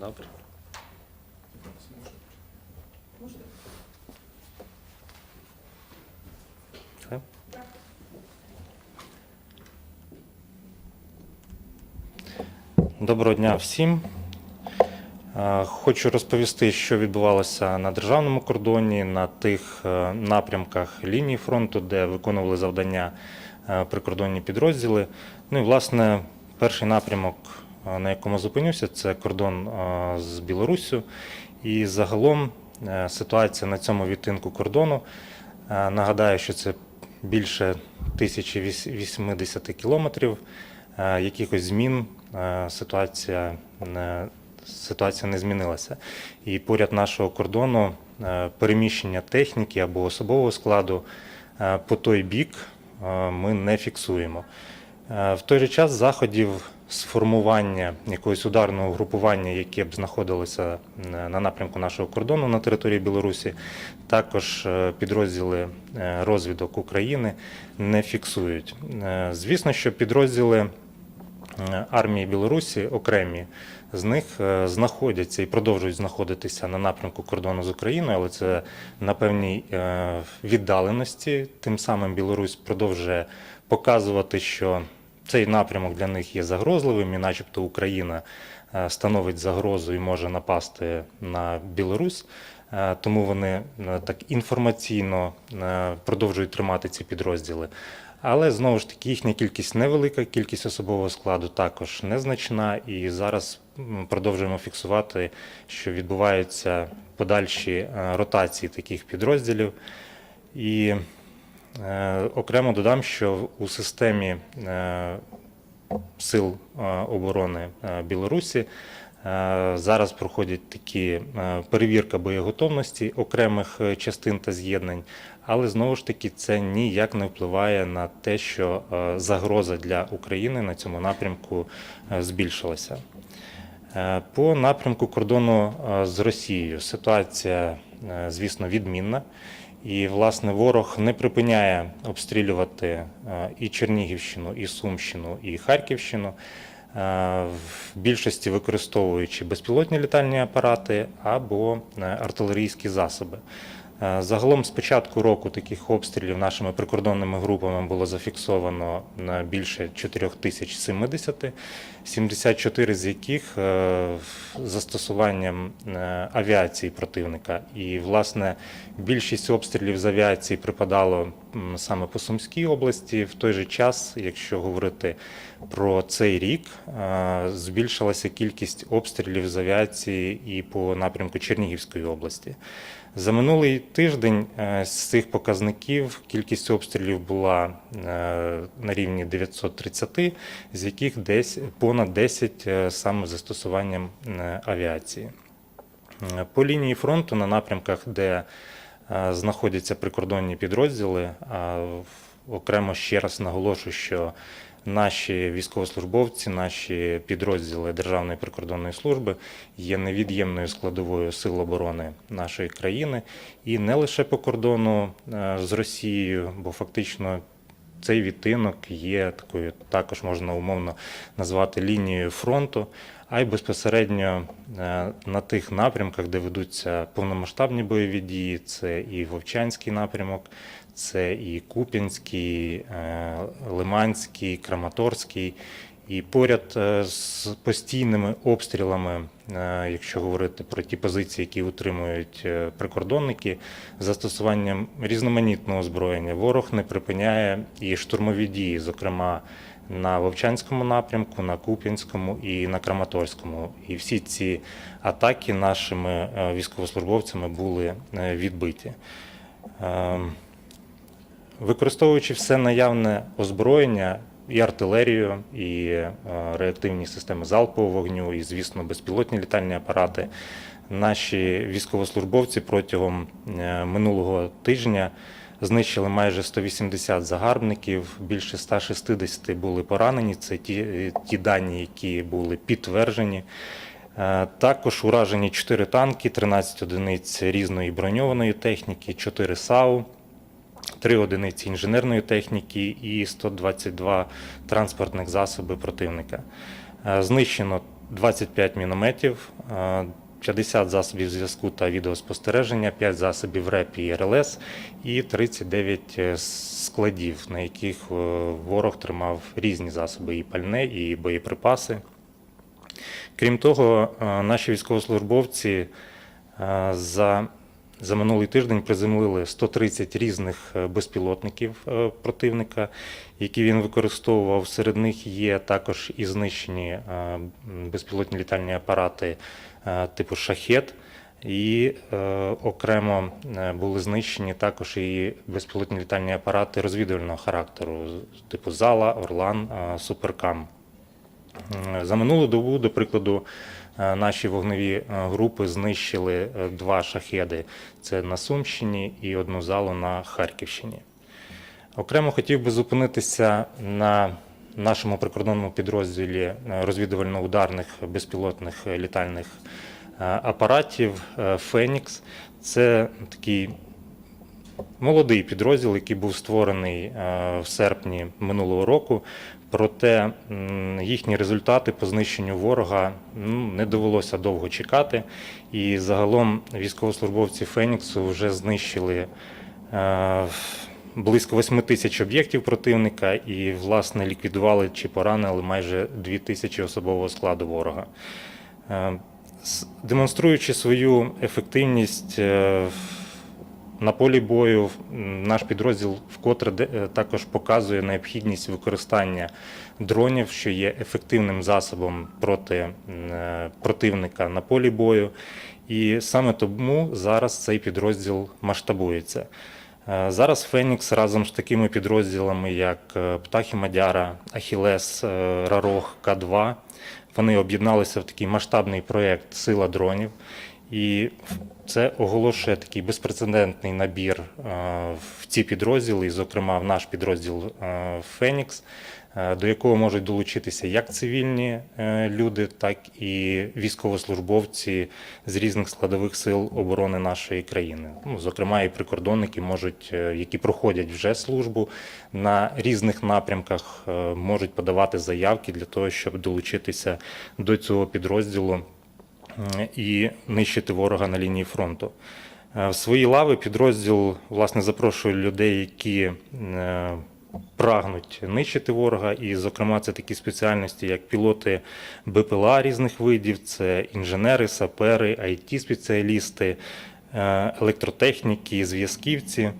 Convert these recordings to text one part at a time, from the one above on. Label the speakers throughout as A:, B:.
A: Добре. Доброго дня всім. Хочу розповісти, що відбувалося на державному кордоні, на тих е, напрямках лінії фронту, де виконували завдання е, прикордонні підрозділи. Ну і власне перший напрямок, на якому зупинюся, це кордон з Білоруссю. І загалом е, ситуація на цьому відтинку кордону. е, Нагадаю, що це більше 1080 кілометрів. Е, Якихось змін ситуація ситуація не змінилася. І поряд нашого кордону переміщення техніки або особового складу по той бік ми не фіксуємо. В той же час заходів з формування якогось ударного групування, яке б знаходилося е, на напрямку нашого кордону на території Білорусі, також е, підрозділи е, розвідок України не фіксують. Звісно, що підрозділи армії Білорусі окремі з них знаходяться і продовжують знаходитися на напрямку кордону з Україною, але це на певній віддаленості. Тим самим Білорусь продовжує показувати, що цей напрямок для них є загрозливим, і начебто Україна е, становить загрозу і може напасти на Білорусь. Е, Тому вони е, так інформаційно продовжують тримати ці підрозділи. Але знову ж таки їхня кількість невелика, кількість особового складу також незначна. І зараз продовжуємо фіксувати, що відбуваються подальші ротації таких підрозділів. І окремо додам, що у системі е, сил е, оборони е, Білорусі е, зараз проходять такі е, перевірка боєготовності окремих е, частин та з'єднань, але знову ж таки це ніяк не впливає на те, що е, загроза для України на цьому напрямку е, збільшилася. Е, По напрямку кордону е, з Росією ситуація, е, звісно, відмінна. І, власне, ворог не припиняє обстрілювати е, і Чернігівщину, і Сумщину, і Харківщину, е, в більшості використовуючи безпілотні літальні апарати або е, артилерійські засоби. Е, Загалом з початку року таких обстрілів нашими прикордонними групами було зафіксовано на більше 4070, 74 з яких е, застосуванням е, авіації противника. І, власне, більшість обстрілів з авіації припадало саме по Сумській області. В той же час, якщо говорити про цей рік, збільшилася кількість обстрілів з авіації і по напрямку Чернігівської області. За минулий тиждень е, з цих показників кількість обстрілів була е, на рівні 930, з яких десь понад 10 е, саме застосуванням авіації. По лінії фронту на напрямках, де знаходяться прикордонні підрозділи, окремо ще раз наголошую, що наші військовослужбовці, наші підрозділи Державної прикордонної служби є невід'ємною складовою сил оборони нашої країни, і не лише по кордону е, з Росією, бо фактично цей відтинок є такою, також можна умовно назвати лінією фронту, а й безпосередньо е, на тих напрямках, де ведуться повномасштабні бойові дії, це і Вовчанський напрямок, це і Куп'янський, е, Лиманський, Краматорський. І поряд е, з постійними обстрілами, якщо говорити про ті позиції, які утримують прикордонники, застосуванням різноманітного озброєння, ворог не припиняє і штурмові дії, зокрема на Вовчанському напрямку, на Куп'янському і на Краматорському. І всі ці атаки нашими е, військовослужбовцями були е, відбиті. Ем, Використовуючи все наявне озброєння, і артилерію, і е, реактивні системи залпового вогню, і, звісно, безпілотні літальні апарати, наші військовослужбовці протягом минулого тижня знищили майже 180 загарбників, більше 160 були поранені. Це ті, ті дані, які були підтверджені. Е, Також уражені 4 танки, 13 одиниць різної броньованої техніки, 4 САУ, 3 одиниці інженерної техніки і 122 транспортних засоби противника. Е, Знищено 25 мінометів, е, 50 засобів зв'язку та відеоспостереження, 5 засобів РЕП і РЛС і 39 складів, на яких е, ворог тримав різні засоби і пальне, і боєприпаси. Крім того, е, наші військовослужбовці е, за, за минулий тиждень приземлили 130 різних е, безпілотників е, противника, які він використовував. Серед них є також і знищені е, безпілотні літальні апарати типу шахет. І окремо були знищені також і безпілотні літальні апарати розвідувального характеру, типу Зала, Орлан, Суперкам. За минулу добу, до прикладу, наші вогневі е, групи знищили е, два шахеди. Це на Сумщині і одну залу на Харківщині. Окремо хотів би зупинитися на нашому прикордонному підрозділі е, розвідувально-ударних безпілотних е, літальних е, апаратів е, Фенікс. Це такий молодий підрозділ, який був створений е, в серпні минулого року. Проте їхні результати по знищенню ворога ну, не довелося довго чекати. І загалом військовослужбовці Феніксу вже знищили е, близько 8 тисяч об'єктів противника і, власне, ліквідували чи поранили майже 2 тисячі особового складу ворога. Е, Демонструючи свою ефективність е, на полі бою, наш підрозділ вкотре е, також показує необхідність використання дронів, що є ефективним засобом проти е, противника на полі бою. І саме тому зараз цей підрозділ масштабується. Е, Зараз Фенікс разом з такими підрозділами, як Птахи Мадяра, Ахілес, Рарох, К2, вони об'єдналися в такий масштабний проєкт Сила дронів. І це оголошує такий безпрецедентний набір е, в ці підрозділи, і, зокрема, в наш підрозділ е, Фенікс, е, до якого можуть долучитися як цивільні люди, так і військовослужбовці з різних складових сил оборони нашої країни. Ну, зокрема, і прикордонники можуть, які проходять вже службу на різних напрямках, можуть подавати заявки для того, щоб долучитися до цього підрозділу і нищити ворога на лінії фронту. Е, В свої лави підрозділ власне запрошує людей, які е, прагнуть нищити ворога, і, зокрема, це такі спеціальності, як пілоти БПЛА різних видів, це інженери, сапери, it спеціалісти електротехніки, зв'язківці.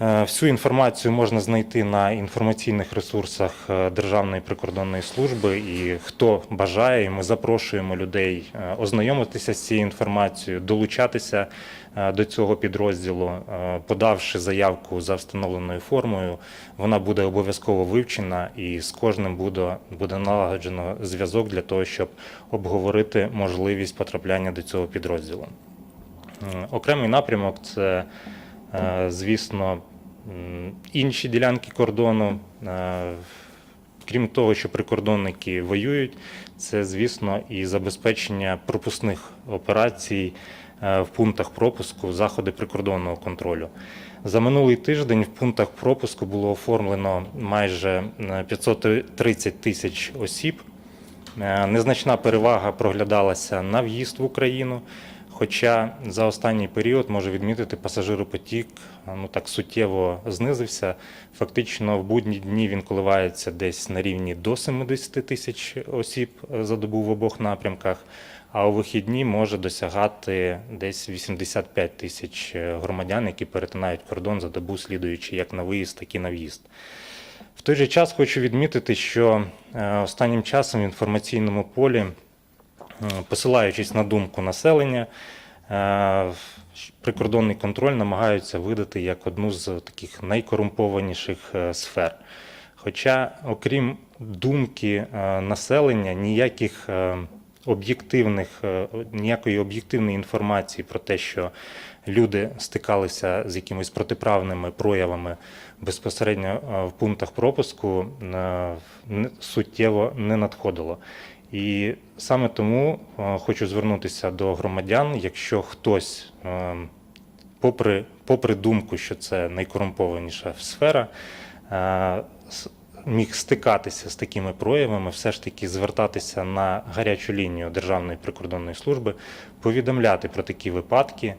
A: Е, Всю інформацію можна знайти на інформаційних ресурсах е, Державної прикордонної служби. І хто бажає, ми запрошуємо людей е, ознайомитися з цією інформацією, долучатися до цього підрозділу, подавши заявку за встановленою формою. Вона буде обов'язково вивчена, і з кожним буде, буде налагоджено зв'язок для того, щоб обговорити можливість потрапляння до цього підрозділу. Окремий напрямок це, звісно, інші ділянки кордону. Е, Крім того, що прикордонники воюють, це, звісно, і забезпечення пропускних операцій е, в пунктах пропуску, заходи прикордонного контролю. За минулий тиждень в пунктах пропуску було оформлено майже е, 530 тисяч осіб. Е, Незначна перевага проглядалася на в'їзд в Україну. Хоча за останній період можу відмітити, пасажиропотік ну так суттєво знизився. Фактично в будні дні він коливається десь на рівні до 70 тисяч осіб е, за добу в обох напрямках, а у вихідні може досягати десь 85 тисяч е, громадян, які перетинають кордон за добу, слідуючи як на виїзд, так і на в'їзд. В той же час хочу відмітити, що е, останнім часом в інформаційному полі, посилаючись на думку населення, е, прикордонний контроль намагаються видати як одну з таких найкорумпованіших е, сфер. Хоча, окрім думки е, населення, ніяких е, об'єктивних, е, ніякої об'єктивної інформації про те, що люди стикалися з якимись протиправними проявами безпосередньо е, в пунктах пропуску, е, суттєво не надходило. І саме тому е, хочу звернутися до громадян, якщо хтось, е, попри, попри думку, що це найкорумпованіша сфера, е, міг стикатися з такими проявами, все ж таки звертатися на гарячу лінію Державної прикордонної служби, повідомляти про такі випадки.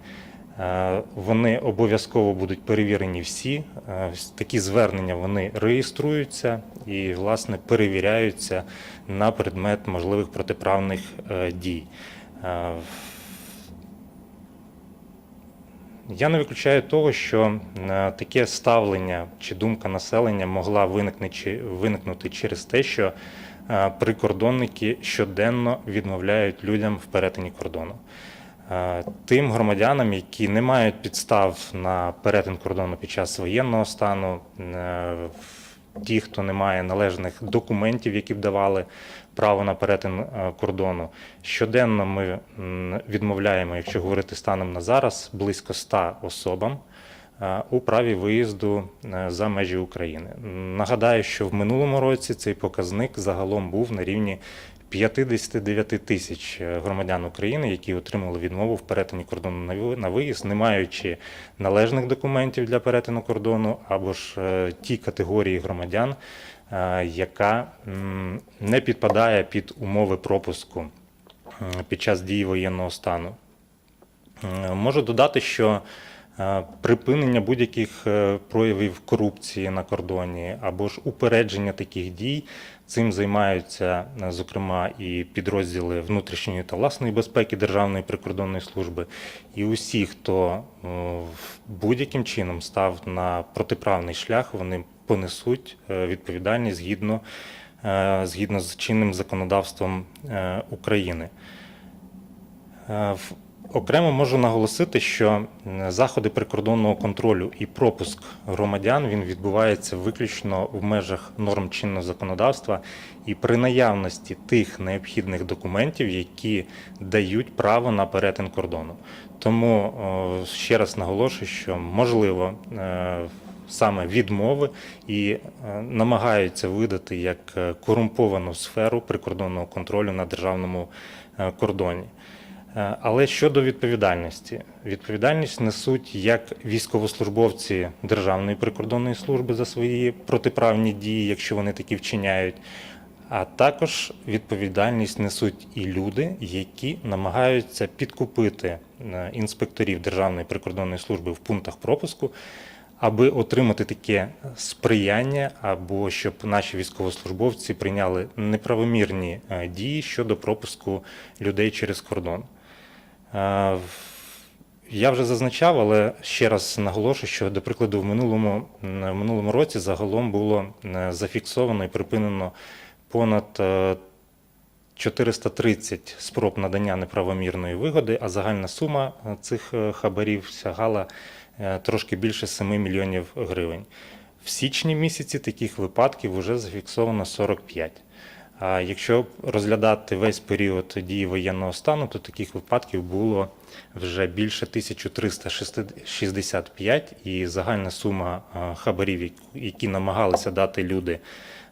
A: Е, Вони обов'язково будуть перевірені всі. Е, Такі звернення вони реєструються і, власне, перевіряються на предмет можливих протиправних е, дій. Я не виключаю того, що таке ставлення чи думка населення могла виникнути, через те, що прикордонники щоденно відмовляють людям в перетині кордону. Е, Тим громадянам, які не мають підстав на перетин кордону під час воєнного стану, е, ті, хто не має належних документів, які б давали право на перетин е, кордону. Щоденно ми відмовляємо, якщо говорити станом на зараз, близько 100 особам у праві виїзду за межі України. Нагадаю, що в минулому році цей показник загалом був на рівні 59 тисяч е, громадян України, які отримали відмову в перетині кордону на виїзд, не маючи належних документів для перетину кордону, або ж е, ті категорії громадян, е, яка не підпадає під умови пропуску під час дії воєнного стану. Можу додати, що припинення будь-яких проявів корупції на кордоні або ж упередження таких дій цим займаються, е, зокрема, і підрозділи внутрішньої та власної безпеки Державної прикордонної служби, і усі, хто е, будь-яким чином став на протиправний шлях, вони понесуть е, відповідальність згідно, згідно з чинним законодавством України. Окремо можу наголосити, що заходи прикордонного контролю і пропуск громадян він відбувається виключно в межах норм чинного законодавства і при наявності тих необхідних документів, які дають право на перетин кордону. Тому ще раз наголошую, що можливо е, саме відмови і е, намагаються видати як е, корумповану сферу прикордонного контролю на державному кордоні. Е, Але щодо відповідальності, відповідальність несуть як військовослужбовці Державної прикордонної служби за свої протиправні дії, якщо вони такі вчиняють, а також відповідальність несуть і люди, які намагаються підкупити е, інспекторів Державної прикордонної служби в пунктах пропуску, аби отримати таке сприяння, або щоб наші військовослужбовці прийняли неправомірні е, дії щодо пропуску людей через кордон. Е, Я вже зазначав, але ще раз наголошую, що, до прикладу, в минулому, в минулому році загалом було е, зафіксовано і припинено понад е, 430 спроб надання неправомірної вигоди, а загальна сума е, цих е, хабарів сягала е, трошки більше 7 мільйонів гривень. В січні місяці таких випадків вже зафіксовано 45. А якщо розглядати весь період дії воєнного стану, то таких випадків було вже більше 1365, і загальна сума е, хабарів, які намагалися дати люди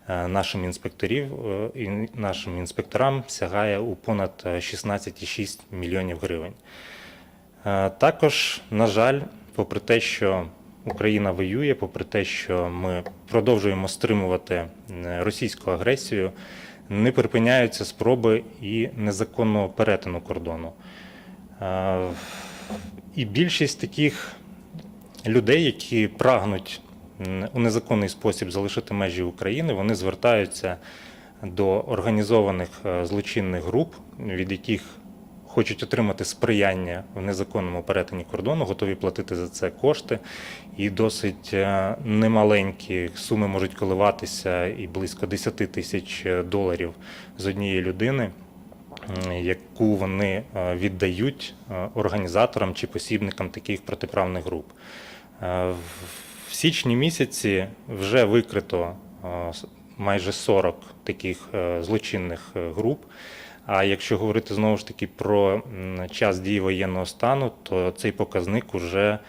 A: е, нашим інспекторів е, і нашим інспекторам, сягає у понад е, 16,6 мільйонів гривень. Е, Також, на жаль, попри те, що Україна воює, попри те, що ми продовжуємо стримувати е, російську агресію, не припиняються спроби і незаконного перетину кордону. Е, І більшість таких людей, які прагнуть у незаконний спосіб залишити межі України, вони звертаються до організованих е, злочинних груп, від яких хочуть отримати сприяння в незаконному перетині кордону, готові платити за це кошти. І досить е, немаленькі суми можуть коливатися і близько 10 тисяч е, доларів з однієї людини яку вони е, віддають організаторам чи посібникам таких протиправних груп. В- січні місяці вже викрито майже 40 таких злочинних груп. А якщо говорити знову ж таки про час дії воєнного стану, то цей показник уже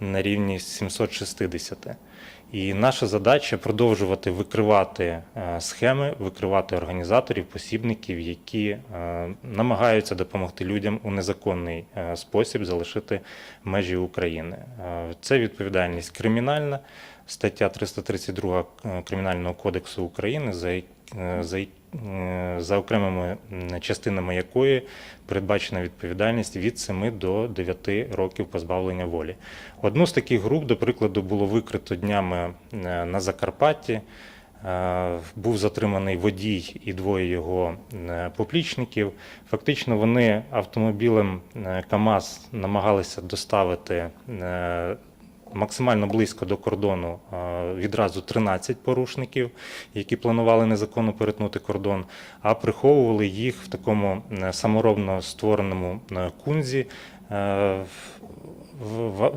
A: на рівні 760. І наша задача продовжувати викривати е, схеми, викривати організаторів, посібників, які е, намагаються допомогти людям у незаконний е, спосіб залишити межі України. Це відповідальність кримінальна, стаття 332 Кримінального кодексу України, за, е, за окремими частинами якої передбачена відповідальність від 7 до 9 років позбавлення волі. Одну з таких груп, до прикладу, було викрито днями е, на Закарпатті. Е, Був затриманий водій і двоє його поплічників. Фактично, вони автомобілем КАМАЗ намагалися доставити максимально близько до кордону відразу 13 порушників, які планували незаконно перетнути кордон, а приховували їх в такому е, саморобно створеному е, кунзі е,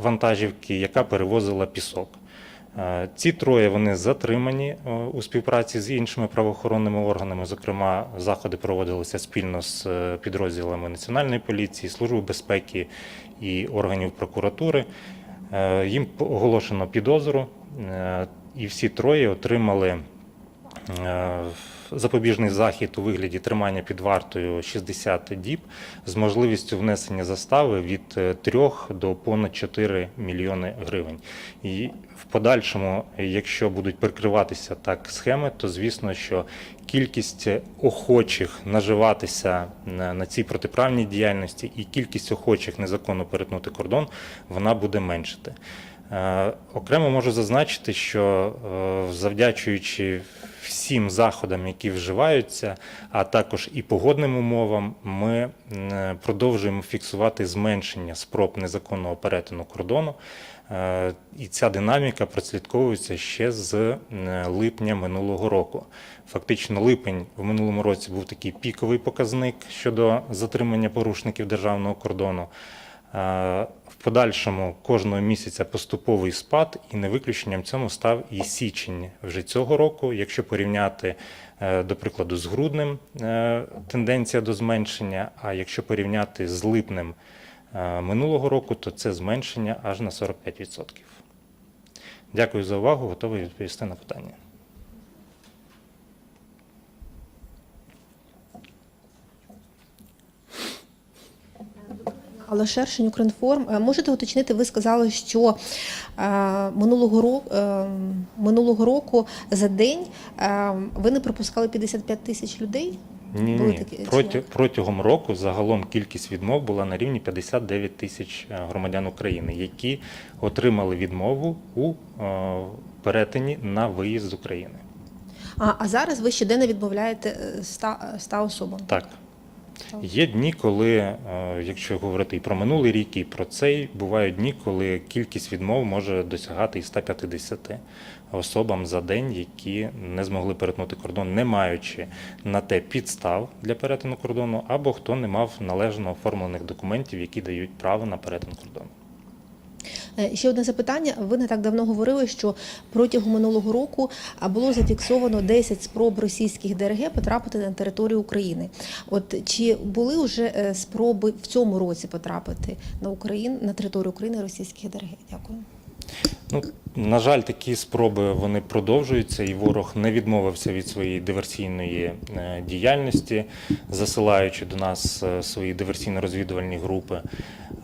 A: вантажівки, яка перевозила пісок. Ці троє вони затримані у співпраці з іншими правоохоронними органами. Зокрема, заходи проводилися спільно з підрозділами Національної поліції, Служби безпеки і органів прокуратури. Е, Їм оголошено підозру, е, і всі троє отримали е, запобіжний захід у вигляді тримання під вартою 60 діб з можливістю внесення застави від 3 до понад 4 мільйони гривень. І в подальшому, якщо будуть прикриватися так схеми, то звісно, що кількість охочих наживатися на, на цій протиправній діяльності і кількість охочих незаконно перетнути кордон, вона буде меншити. Е, Окремо можу зазначити, що е, завдячуючи всім заходам, які вживаються, а також і погодним умовам, ми продовжуємо фіксувати зменшення спроб незаконного перетину кордону. Е, І ця динаміка прослідковується ще з липня минулого року. Фактично, липень в минулому році був такий піковий показник щодо затримання порушників державного кордону. Подальшому кожного місяця поступовий спад, і не виключенням цьому став і січень вже цього року. Якщо порівняти, е, до прикладу, з груднем е, тенденція до зменшення, а якщо порівняти з липнем е, минулого року, то це зменшення аж на 45%. Дякую за увагу, готовий відповісти на питання.
B: Але Шершень Укрінформ. Е, Можете уточнити, ви сказали, що е, минулого року, е, минулого року за день ви не пропускали 55 тисяч людей?
A: Ні,
B: Були
A: ні.
B: такі
A: Проти, протягом року загалом кількість відмов була на рівні 59 тисяч громадян України, які отримали відмову у перетині на виїзд з України.
B: А, а зараз ви щоденно відмовляєте е, 100, 100 особам.
A: Так. Є дні, коли, е, якщо говорити і про минулий рік, і про цей, бувають дні, коли кількість відмов може досягати і 150 особам за день, які не змогли перетнути кордон, не маючи на те підстав для перетину кордону, або хто не мав належно оформлених документів, які дають право на перетин кордону.
B: Е, Ще одне запитання. Ви не так давно говорили, що протягом минулого року було зафіксовано 10 спроб російських ДРГ потрапити на територію України. От чи були вже е, спроби в цьому році потрапити на Україну на територію України російських ДРГ? Дякую.
A: Ну, на жаль, такі спроби вони продовжуються, і ворог не відмовився від своєї диверсійної е, діяльності, засилаючи до нас е, свої диверсійно-розвідувальні групи.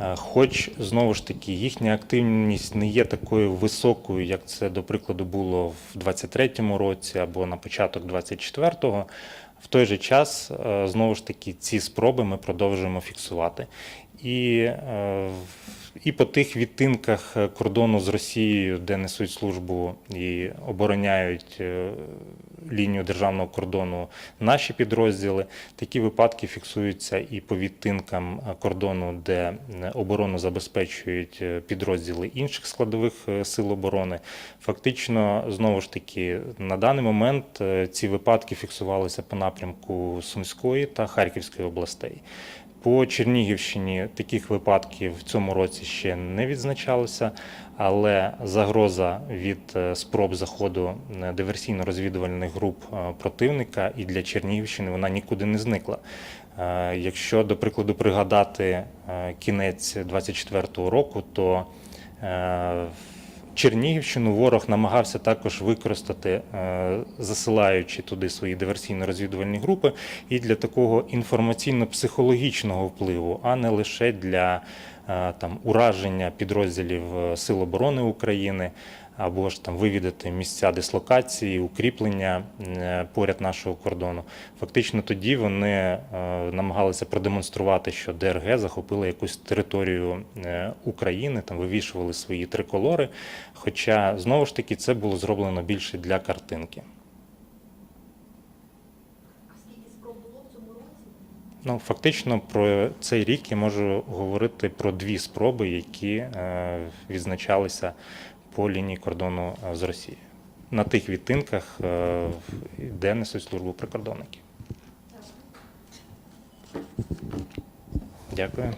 A: Е, Хоч знову ж таки їхня активність не є такою високою, як це, до прикладу, було в 23-му році або на початок 24-го. В той же час, знову ж таки, ці спроби ми продовжуємо фіксувати. І і по тих відтинках е, кордону з Росією, де несуть службу і обороняють е, лінію державного кордону наші підрозділи, такі випадки фіксуються і по відтинкам е, кордону, де оборону забезпечують підрозділи інших складових сил оборони. Фактично, знову ж таки, на даний момент ці випадки фіксувалися по напрямку Сумської та Харківської областей. По Чернігівщині таких випадків в цьому році ще не відзначалося, але загроза від е, спроб заходу е, диверсійно-розвідувальних груп е, противника і для Чернігівщини вона нікуди не зникла. Якщо, до прикладу, пригадати кінець 24-го року, то Чернігівщину ворог намагався також використати, е, засилаючи туди свої диверсійно-розвідувальні групи, і для такого інформаційно-психологічного впливу, а не лише для е, там ураження підрозділів е, Сил оборони України або ж там вивідати місця дислокації, укріплення е, поряд нашого кордону. Фактично тоді вони е, намагалися продемонструвати, що ДРГ захопила якусь територію е, України, там вивішували свої триколори. Хоча знову ж таки це було зроблено більше для картинки. Ну, фактично про цей рік я можу говорити про дві спроби, які е, відзначалися по лінії кордону е, з Росією. На тих відтинках, е, де несуть службу прикордонники. Дякую.